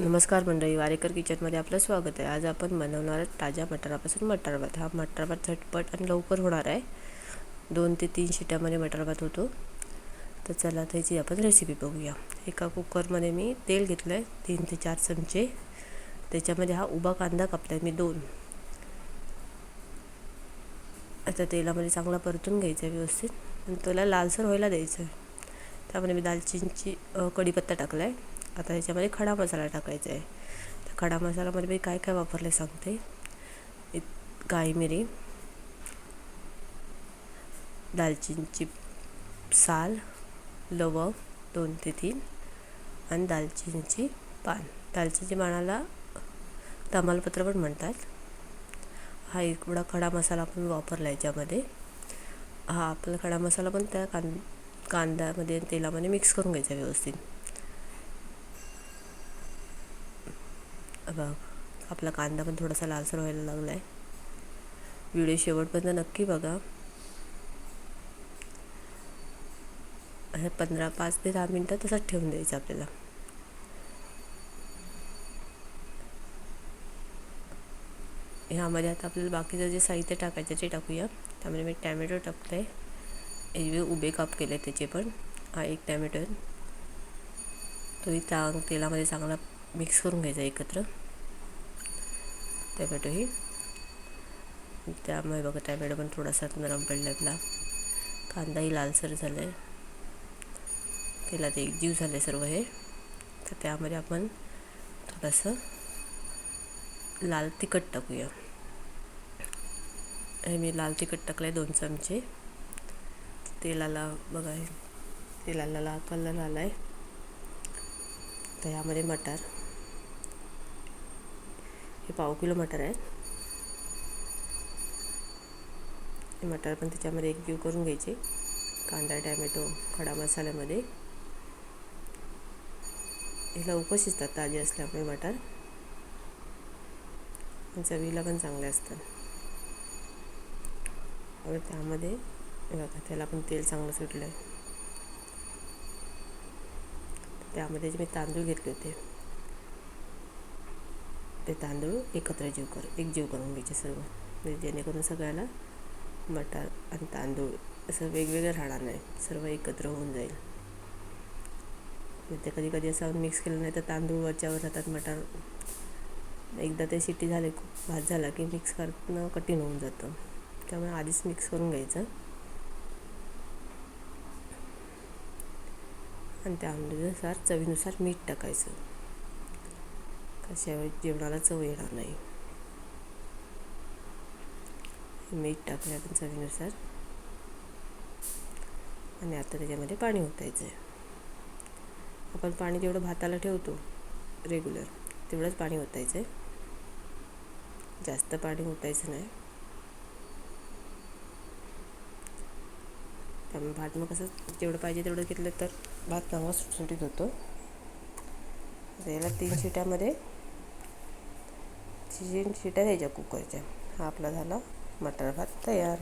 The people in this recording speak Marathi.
नमस्कार मंडळी वारेकर किचनमध्ये आपलं स्वागत आहे. आज आपण बनवणार आहे ताज्या मटारापासून मटार भात. हा मटार भात झटपट आणि लवकर होणार आहे. दोन ते तीन शिट्यामध्ये मटार भात होतो. तर चला त्याची आपण रेसिपी बघूया. एका कुकरमध्ये मी तेल घेतलं आहे तीन ते चार चमचे. त्याच्यामध्ये हा उभा कांदा कापला आहे मी दोन. आता तेलामध्ये चांगला परतून घ्यायचा आहे व्यवस्थित. आणि त्याला लालसर व्हायला द्यायचं आहे. त्यामध्ये मी दालचिनीची कढीपत्ता टाकला आहे आता ह्याच्यामध्ये खडा मसाला टाकायचा आहे. तर खडा मसाल्यामध्ये मी काय काय वापरले सांगते. एक काळी मिरी दालचिनीची साल लवंग दोन ते तीन आणि दालचिनीची पान. दालचिनीची पानाला तमालपत्र पण म्हणतात. हा एवढा खडा मसाला आपण वापरला आहे याच्यामध्ये हा आपला खडा मसाला पण त्या कां कांद्यामध्ये तेलामध्ये मिक्स करून घ्यायचा व्यवस्थित. बघ आपला कांदा पण थोडासा लालसर व्हायला लागला आहे व्हिडिओ शेवटपर्यंत नक्की बघा. हे पंधरा पाच ते दहा मिनटं तसंच ठेवून द्यायचं आपल्याला. ह्यामध्ये आता आपल्याला बाकीचं जे साहित्य टाकायचं ते टाकूया. त्यामध्ये मी टॅमॅटो टाकलं आहे हे उभे काप केले त्याचे पण. हा एक टॅमॅटो तोही चांग तेलामध्ये चांगला मिक्स करून घ्यायचा एकत्र. टॅमॅटोही त्यामुळे बघा टॅमॅटो पण थोडासा नरम पडला आपला कांदाही लालसर झाला आहे तेलात एकजीव झालं आहे सर्व हे. तर त्यामध्ये आपण थोडंसं लाल तिखट टाकूया. हे मी लाल तिखट टाकलं आहे दोन चमचे. तेलाला बघा तेलाला लाल कलर आला आहे तर यामध्ये मटार. हे पाव किलो मटर आहे. हे मटर पण त्याच्यामध्ये एक जीव करून घ्यायचे. कांदा टॅमॅटो खडा मसाल्यामध्ये. हे लवकर शिजतात ताजे असल्यामुळे मटार. चवीला पण चांगले असतात. आणि त्यामध्ये बघा त्याला पण तेल चांगलं सुटलं आहे त्यामध्ये जे मी तांदूळ घेतले होते. ते तांदूळ एकत्र जीव कर एक जीव करून घ्यायचे सर्व. म्हणजे जेणेकरून सगळ्याला मटार आणि तांदूळ असं वेगवेगळं राहणार नाही. सर्व एकत्र होऊन जाईल. ते कधी कधी असं मिक्स केलं नाही तर तांदूळ वरच्यावर राहतात मटार. एकदा ते शिट्टी झाले खूप भात झाला की मिक्स करणं कठीण होऊन जातं. त्यामुळे आधीच मिक्स करून घ्यायचं. आणि त्यानुसार चवीनुसार मीठ टाकायचं. कशावर जेवणाला चव येणार नाही. मीठ टाकूया आपण चवीनुसार. आणि आता त्याच्यामध्ये पाणी ओतायचं आहे आपण पाणी जेवढं भाताला ठेवतो रेग्युलर तेवढंच पाणी ओतायचं आहे जास्त पाणी ओतायचं नाही. त्यामुळे भात मग कसं जेवढं पाहिजे तेवढं घेतलं तर भात चांगला सुटसुटीत होतो. याला तीन शिट्यामध्ये तीन शिट्या द्यायच्या कुकरच्या. हा आपला झाला मटार भात तयार.